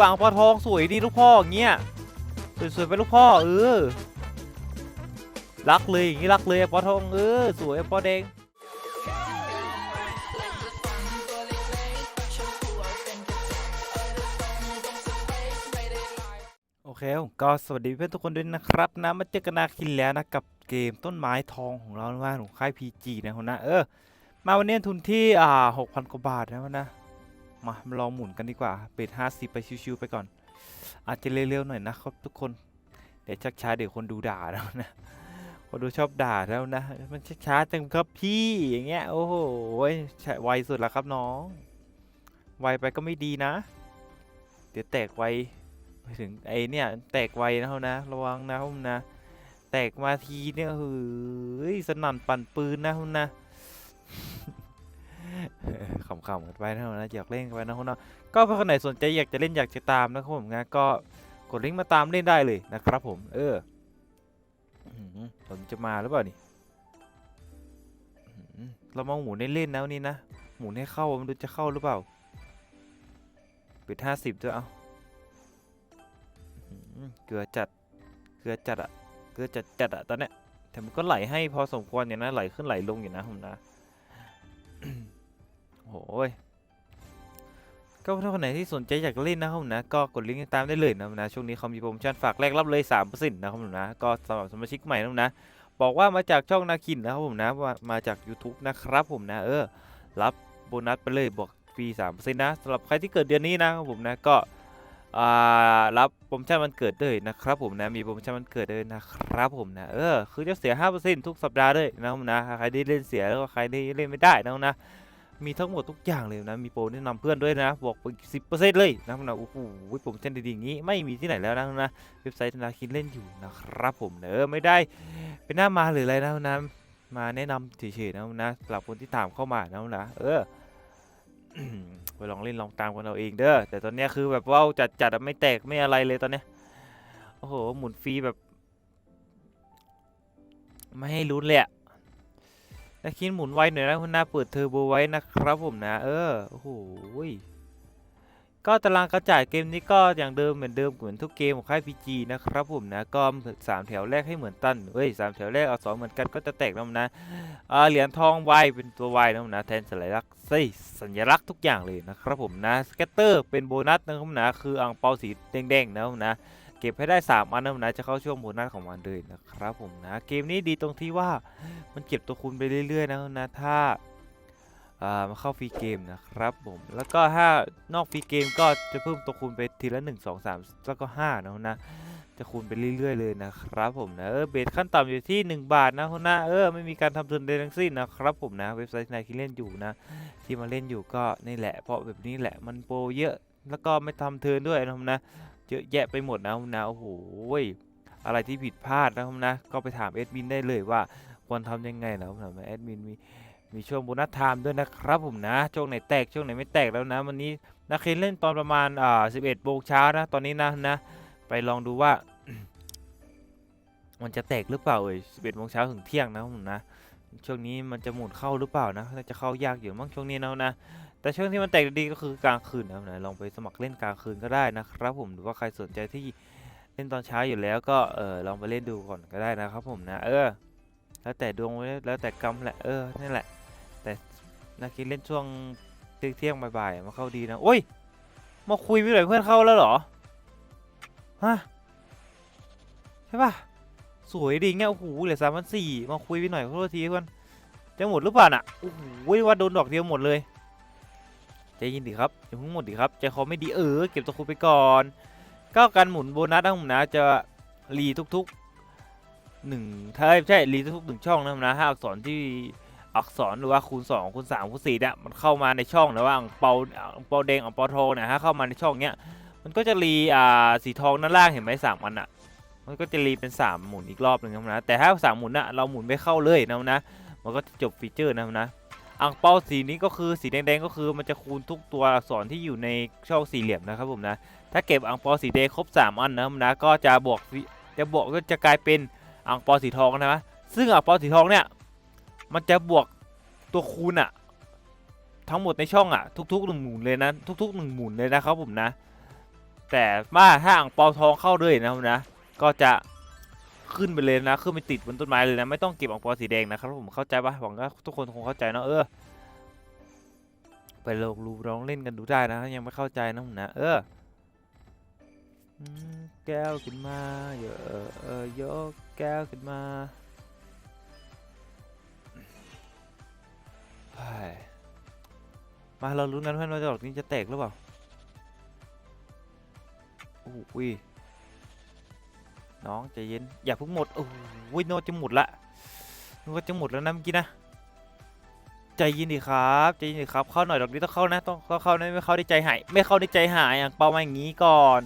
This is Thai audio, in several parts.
วางปอทองสวยดีลูกพ่ออย่างเงี้ยสวยๆไปลูกพ่อเออรักเลยอย่างงี้รักเลยอะปอทองเออสวยอะปอแดงโอเคก็สวัสดีเพื่อนทุกคนด้วยนะครับนะมาเจอกันนาคินแล้วนะกับเกมต้นไม้ทองของเรานะว่าของค่าย PG นะคนนะเออมาวันนี้ทุนที่อ่าหกพันกว่าบาทนะวันนะ มาลองหมุนกันดีกว่าเป็ดห้าสิบไปชิวๆไปก่อน อาจจะเร็วๆหน่อยนะครับทุกคน เดี๋ยวชักช้าเดี๋ยวคนดูด่าแล้วนะคนดูชอบด่าแล้วนะ มันช้าจังครับพี่อย่างเงี้ยโอ้โหใช่ไวสุดแล้วครับน้อง ไวไปก็ไม่ดีนะ เดี๋ยวแตกไวไปถึงไอเนี่ยแตกไวนะเขานะ ระวังนะเขานะ แตกมาทีเนี่ยเฮ้ยสนั่นปั่นปืนนะเขานะ ขำๆกันไปนะเขานะอยากเล่นกันไปนะเขานะก็ถ้าคนไหนสนใจอยากจะเล่นอยากจะตามนะครับผมนะก็กดลิงก์มาตามเล่นได้เลยนะครับผม เออผมจะมาหรือเปล่านี่เรามาหมุนให้เล่นนะวันนี้นะหมุนให้เข้ามันดูจะเข้าหรือเปล่าปิดห้าสิบด้วยเอาเกลือจัดเกลือจัดอะเกลือจัดจัดอะตอนเนี้ยแต่มันก็ไหลให้พอสมควรอยู่นะไหลขึ้นไหลลงอยู่นะผมนะ โอ้ยก็ถ้าคนไหนที่สนใจอยากเล่นนะครับผมนะก็กดลิงก์ตามได้เลยนะนะช่วงนี้เขามีโปรโมชั่นฝากแรกรับเลย3%นะครับผมนะก็สำหรับสมาชิกใหม่นะนะ บอกว่ามาจากช่องนาคินนะครับผมนะว่ามาจาก YouTube นะครับผมนะเออรับโบนัสไปเลยบอกฟรี3%นะสำหรับใครที่เกิดเดือนนี้นะครับผมนะก็อ่ารับโปรโมชั่นวันเกิดด้วยนะครับผมนะมีโปรโมชั่นวันเกิดด้วยนะครับผมนะเออคือจะเสีย 5%ทุกสัปดาห์ด้วยนะครับนะใครที่เล่นเสียแล้วก็ใครที่เล่นไม่ได้นะครับนะ มีทั้งหมดทุกอย่างเลยนะ มีโปรแนะนำเพื่อนด้วยนะ บอกไป10%เลยนะครับนะโอ้โหโปรโมชั่นดีๆอย่างนี้ไม่มีที่ไหนแล้วนะนะ เว็บไซต์ธนาคินเล่นอยู่นะครับผมเนอะไม่ได้เป็นหน้ามาหรืออะไรนะนะ มาแนะนำเฉยๆนะนะสำหรับคนที่ถามเข้ามานะนะเออไปลองเล่นลองตามกันเอาเองเด้อแต่ตอนนี้คือแบบว่าจัดจัดๆไม่แตกไม่อะไรเลยตอนนี้โอ้โหหมุนฟรีแบบ ไม่ให้ลุ้นเลยอะ นาคินหมุนไวหน่อยนะคุณนาเปิดเทอร์โบไว้นะครับผมนะ เออโอ้โหก็ตารางกระจายเกมนี้ก็อย่างเดิมเหมือนเดิมเหมือนทุกเกมของค่าย PG นะครับผมนะก็สามแถวแรกให้เหมือนตันเอ้ยสามแถวแรกเอาสองเหมือนกันก็จะแตกแล้วนะเหรียญทองวายเป็นตัววายนะนะแทนสัญลักษณ์สัญลักษณ์ทุกอย่างเลยนะครับผมนะสเก็ตเตอร์เป็นโบนัสนะครับผมนะคืออ่างเปาสีแดงๆนะผมนะ เก็บให้ได้ 3 อันนะผมนะจะเข้าช่วงโบนัสของมันเลยนะครับผมนะเกมนี้ดีตรงที่ว่ามันเก็บตัวคูณไปเรื่อยๆนะนะถ้าอ่ามาเข้าฟรีเกมนะครับผมแล้วก็ถ้านอกฟรีเกมก็จะเพิ่มตัวคูณไปทีละ 1 2 3 แล้วก็5นะนะจะคูณไปเรื่อยๆเลยนะครับผมนะเออเบสขั้นต่ำอยู่ที่ 1 บาทนะคุณนะเออไม่มีการทำทุนใดทั้งสิ้นนะครับผมนะเว็บไซต์ไหนที่เล่นอยู่นะ ที่มาเล่นอยู่ก็นี่แหละเพราะแบบนี้แหละมันโปรเยอะแล้วก็ไม่ทำเทินด้วยนะครับนะ เยอะแยะไปหมดนะนะโอ้โหอะไรที่ผิดพลาดนะครับนะ ก็ไปถามแอดมินได้เลยว่าควรทำยังไงนะครับนะแอดมินมีมีช่วงโบนัสไทม์ด้วยนะครับผมนะช่วงไหนแตกช่วงไหนไม่แตกแล้วนะ วันนี้นักเคนเล่นตอนประมาณอ่า11โมงเช้านะ ตอนนี้นะนะ ไปลองดูว่า มันจะแตกหรือเปล่าเอ่ย11โมงเช้าถึงเที่ยงนะผมนะ ช่วงนี้มันจะหมุนเข้าหรือเปล่านะน่าจะเข้ายากอยู่มั้งช่วงนี้นะนะ แต่ช่วงที่มันแตกดีก็คือกลางคืนนะครับนลองไปสมัครเล่นกลางคืนก็ได้นะครับผมหรือว่าใครสนใจที่เล่นตอนเช้าอยู่แล้วก็เออลองไปเล่นดูก่อนก็ได้นะครับผมนะ เออ แล้วแต่ดวงแล้วแต่กรรมแหละเออนี่แหละ แต่นักคิดเล่นช่วงเที่ยงบ่ายๆมาเข้าดีนะโอ้ยมาคุยไม่หน่อยเพื่อนเข้าแล้วเหรอฮะใช่ปะสวยดีเงี้ยโอ้โหเหลือสามพันสี่มาคุยไปหน่อยขอโทษทีเพื่อนจะหมดหรือเปล่าน่ะโอ้โหว่าโดนดอกเดียวหมดเลย ใจเยินดีครับอย่าเพิ่งหมดดีครับใจคอไม่ดีเออเก็บตัวคูณไปก่อนก็การหมุนโบนัสนะผมนะจะรีทุกๆหนึ่งถ้าไม่ใช่รีทุกๆหนึ่งช่องนะผมนะห้าอักษรที่อักษรหรือว่าคูณสองคูณสามคูณสี่เนี่ยมันเข้ามาในช่องหรือว่างเปาอ่าเปาแดงอ่างเปาทองเนี่ยฮะเข้ามาในช่องเนี้ยมันก็จะรีอ่าสีทองด้านล่างเห็นไหมสามอันอะมันก็จะรีเป็น 3 หมุนอีกรอบหนึ่งนะแต่ถ้าสามหมุนนะเราหมุนไม่เข้าเลยนะนะมันก็จะจบฟีเจอร์นะนะ อ่างเปาสีนี้ก็คือสีแดงๆก็คือมันจะคูณทุกตัวอักษรที่อยู่ในช่องสี่เหลี่ยมนะครับผมนะ ถ้าเก็บอ่างเปาสีแดงครบ 3 อันนะนะก็จะบวกจะบวกก็จะกลายเป็นอ่างเปาสีทองนะซึ่งอ่างเปาสีทองเนี่ยมันจะบวกตัวคูณอะทั้งหมดในช่องอะทุกๆหนึ่งหมุนเลยนะทุกๆหนึ่งหมุนเลยนะครับผมนะ แต่ว่าถ้าอ่างเปาทองเข้าด้วยนะครับนะ ก็จะ ขึ้นไปเลยนะ ขึ้นไปติดบนต้นไม้เลยนะ ไม่ต้องเก็บอ่างเปาสีแดงนะครับผมเข้าใจปะหวังว่าทุกคนคงเข้าใจเนะเออ ไปลองรูลองเล่นกันดูได้นะ ยังไม่เข้าใจนะผมนะ เออแก้วขึ้นมาเยอะเออเออยกแก้วขึ้นมาเฮ้ยมาเราลุ้นกันเพื่อนว่าดอกนี้จะแตกหรือเปล่าโอ้ย น้องใจเย็นอย่าเพิ่งหมดโอ้โหยโนตจะหมดละโนตจะหมดแล้วนะเมื่อกี้นะใจเย็นดีครับใจเย็นดีครับเข้าหน่อยดอกนี้ต้องเข้านะต้องต้องเข้านะไม่เข้าได้ใจหายไม่เข้าได้ใจหายอ่างเปามาอย่างนี้ก่อน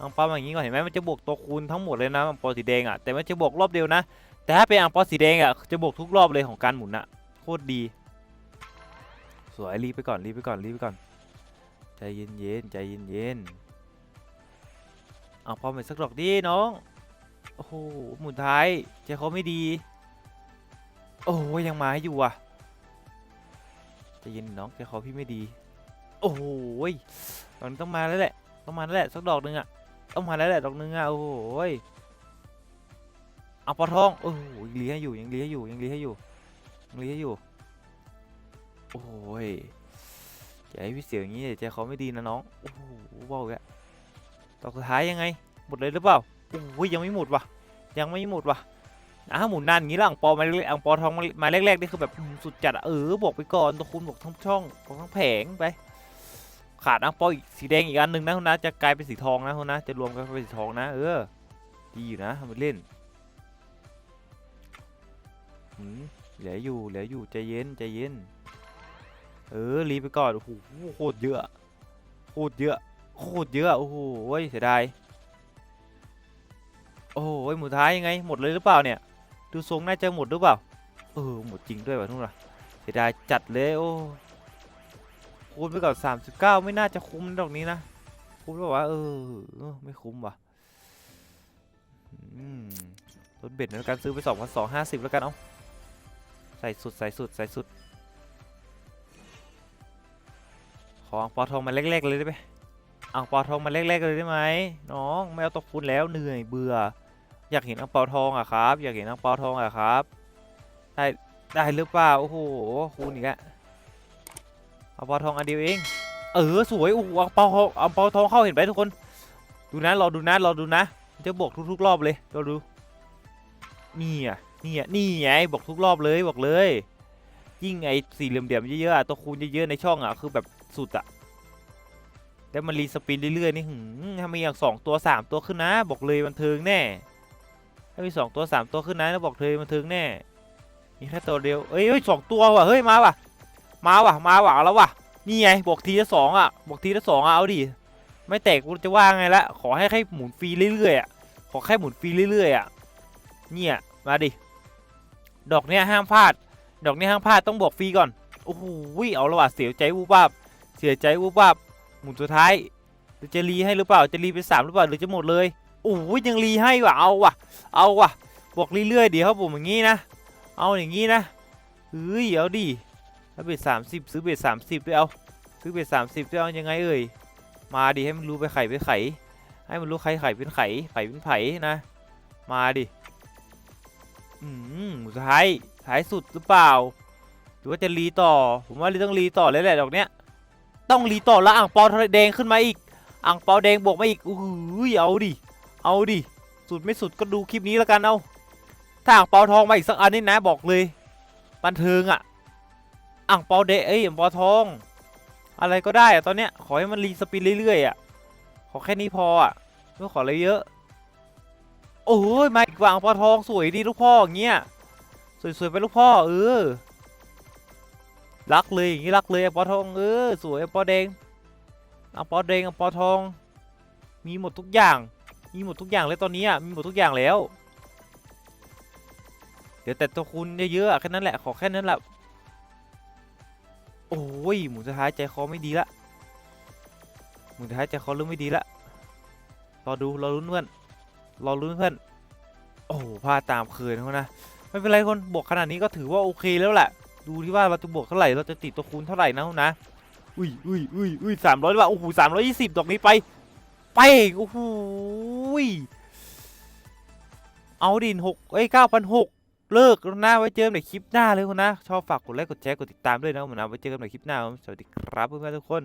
อ่างเปามาอย่างนี้ก่อนเห็นไหมมันจะบวกตัวคูณทั้งหมดเลยนะอ่างเปาสีแดงอะแต่มันจะบวกรอบเดียวนะ แต่ถ้าเป็นอ่างเปาสีแดงอะจะบวกทุกรอบเลยของการหมุนอะโคตรดี สวยรีบไปก่อนรีบไปก่อนรีบไปก่อนใจเย็นเย็นใจเย็นเย็นๆเอาไปสักดอกดิน้อง โอ้โหหมุนท้ายใจเขาไม่ดี โอ้ยังมาให้อยู่อะใจเย็นน้องใจเขาพี่ไม่ดี โอ้โหยตอนนี้ต้องมาแล้วแหละต้องมาแล้วแหละสักดอกหนึ่งอะต้องมาแล้วแหละดอกหนึ่งอะโอ้โหยเอาปลาทองโอ้โหยังเลี้ยอยู่ยังเลี้ยอยู่ยังเลี้ยอยู่ยังเลี้ยอยู่โอ้ยอย่าให้พี่เสียวอย่างนี้เดี๋ยวใจเขาไม่ดีนะน้องโอ้โหบอกแกดอกสุดท้ายยังไงหมดเลยหรือเปล่า โอ้ยยังไม่หมดว่ะ ยังไม่หมดว่ะอะหมุนนานอย่างนี้แล้วอ่างปอมาเล็กอ่างปอทองมามาแรกๆนี่คือแบบสุดจัดเออบอกไปก่อนตัวคุณบอกทั้งช่องบอกทั้งแผงไป ขาดอ่างปออีกสีแดงอีกอันหนึ่งนะคุณนะจะกลายเป็นสีทองนะคุณนะจะรวมกันเป็นสีทองนะ เออดีอยู่นะทำไปเล่นหืมเหลืออยู่เหลืออยู่ใจเย็นใจเย็น เออรีไปก่อนโอ้โหโคตรเยอะโคตรเยอะโคตรเยอะโอ้โหเสียดาย โอ้โหหมุดท้ายยังไง หมดเลยหรือเปล่าเนี่ย ดูทรงน่าจะหมดหรือเปล่า เออหมดจริงด้วยว่ะทุกท่านเสียดายจัดเลยโอ้คูณไปก่อน39 ไม่น่าจะคุ้มดอกนี้นะคุ้มแบบว่าเออไม่คุ้มว่ะรถเบ็ดในการซื้อไป2 2 5 0แล้วกันเอาใส่สุดใส่สุดใส่สุด ของปอทองมาเล็กๆเลยได้ไหม อ่างเปาทองมาเล็กๆเลยได้ไหมน้องไม่เอาตกคุณแล้วเหนื่อยเบื่อ อยากเห็นอ่างเปาทองอะครับ อยากเห็นอ่างเปาทองอะครับได้ได้หรือเปล่าโอ้โหคุณอีกอะอ่างเปาทองอันเดียวเองเออสวยโอ้โหอ่างเปาทองอ่างเปาทองเข้าเห็นไหมทุกคน ดูนะรอดูนะรอดูนะจะบวกทุก ๆ รอบเลยรอดูนี่อะนี่อะนี่ไงบอกทุกรอบเลยบอกเลย ยิ่งไอ้สี่เหลี่ยมๆเยอะๆตัวคูณเยอะๆในช่องอะคือแบบสุดอะ แล้วมันรีสปินเรื่อยๆนี่หืมถ้ามีอย่างสองตัวสามตัวขึ้นนะ บอกเลยบันเทิงแน่ ถ้ามีสองตัวสามตัวขึ้นนะแล้วบอกเลยบันเทิงแน่ มีแค่ตัวเดียวเอ้ยเฮ้ยสองตัวว่ะเฮ้ยมาว่ะ มาว่ะมาว่ะเอาแล้วว่ะนี่ไงบอกทีละสองอะบอกทีละสองอะเอาดิไม่แตกกูจะว่าไงละขอให้แค่หมุนฟรีเรื่อยๆอะขอแค่หมุนฟรีเรื่อยๆอะเนี่ยมาดิดอกเนี้ยห้ามพลาด ดอกเนี้ยห้ามพลาดต้องบอกฟรีก่อนโอ้โหเอาละว่ะเสียใจวูบวาบเสียใจวูบวาบ หมุนสุดท้ายหรือจะรีให้หรือเปล่าจะรีเป็นสามหรือเปล่าหรือจะหมดเลยโอ้ยยังรีให้ว่ะเอาว่ะ เอาว่ะบอกเรื่อยๆเดี๋ยวครับผมอย่างงี้นะ เอาอย่างงี้นะเฮ้ยเอาดิถ้าเบ็ดสามสิบซื้อเบ็ดสามสิบด้วยเอาซื้อเบ็ดสามสิบด้วยเอายังไงเอ่ยมาดิให้มันรู้ไปไข่ไปไข่ให้มันรู้ใครไข่เป็นไข่ไข่เป็นไผ่นะ มาดิอืมหมุนสุดท้ายท้ายสุดหรือเปล่าหรือว่าจะรีต่อ ผมว่ารีต้องรีต่อเลยแหละดอกเนี้ย ต้องรีต่อแล้วอ่างเปาแดงขึ้นมาอีกอ่างเปาแดงบวกมาอีกอู้หูยเอาดิเอาดิสุดไม่สุดก็ดูคลิปนี้แล้วกันเอาถ้าอ่างเปาทองมาอีกสักอันนี่นะบอกเลยบันเทิงอะอ่างเปาแดงเอ้ยอ่างเปาทอง อะไรก็ได้อะตอนเนี้ยขอให้มันรีสปินเรื่อยๆอะขอแค่นี้พออะไม่ขออะไรเยอะ โอ้ยมาอีกว่ะอ่างเปาทองสวยดีลูกพ่ออย่างเงี้ยสวยๆไปลูกพ่อเออ รักเลยอย่างนี้รักเลยอปอทองเออสวยอปอแดงอะปอแดงอะปอทอง มีหมดทุกอย่าง มีหมดทุกอย่างเลยตอนนี้อะมีหมดทุกอย่างแล้ว เดี๋ยวแต่ตัวคุณเยอะๆแค่นั้นแหละขอแค่นั้นแหละโอ้ยหมุนสุดท้ายใจคอไม่ดีละหมุนสุดท้ายใจคอเริ่มไม่ดีละรอดูรอลุ้นเพื่อนรอลุ้นเพื่อนโอ้โหพลาดตามคืนเขานะไม่เป็นไรคนบวกขนาดนี้ก็ถือว่าโอเคแล้วแหละ ดูที่ว่าเราจะบวกเท่าไหร่เราจะติดตัวคูณเท่าไหร่นะนะอุ้ยอุ้ยอุ้ยอุ้ยสามร้อยว่าโอ้โหสามร้อยยี่สิบดอกนี้ไปไปโอ้โหเอาดินหกเอ้ยเก้าพันหกเลิกแล้วนะไว้เจอกันในคลิปหน้าเลยคุณนะชอบฝากกดไลค์กดแชร์กดติดตามด้วยนะผมนะไว้เจอกันในคลิปหน้าครับสวัสดีครับเพื่อนๆทุกคน